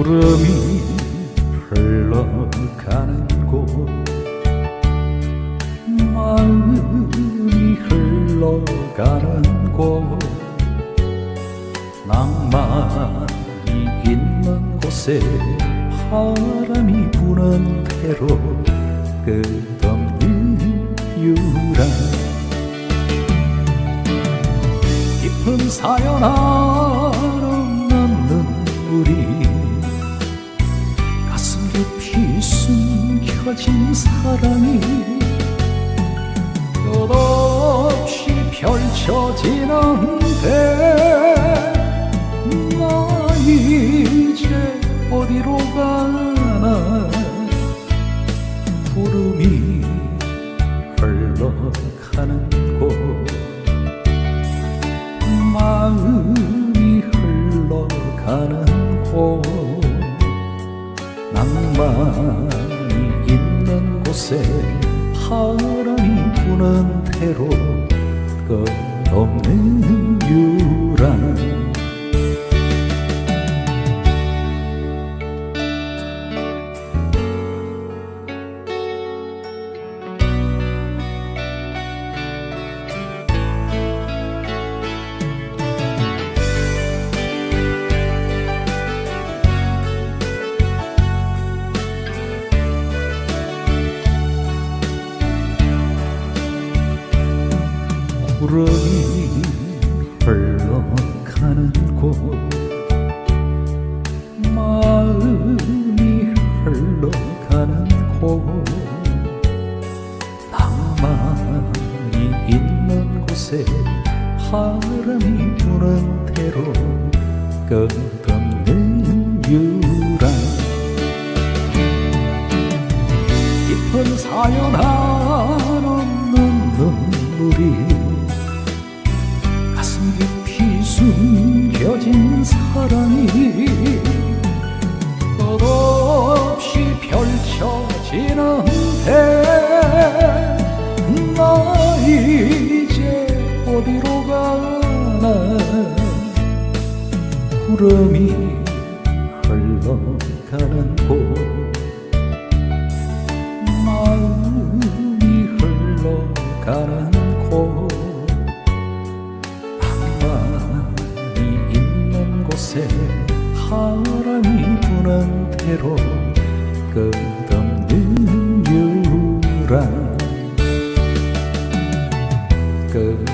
구름이 흘러가는 곳. 마음이 흘러가는 곳. 낭만이 있는 곳에 바람이 부는 대로 끝없는 유랑. 깊은 사연 한 숨겨진 사랑이 끝없이 펼쳐지는데 나 이제 어디로 가나? 구름이 흘러가는 곳. 마음이 흘러가는 곳. 낭만이 있는 곳에 바람이 부는 대로 끝없는 유랑 구름이 흘러가는 곳. 마음이 흘러가는 곳. 낭만이 있는 곳에 바람이 부는 대로 끝없는 유랑. 깊은 사연 한 어디로 가나 구름이 흘러가는 곳. 마음이 흘러가는 곳. 낭만이 있는 곳에 바람이 부는 대로 끝없는 유랑 끝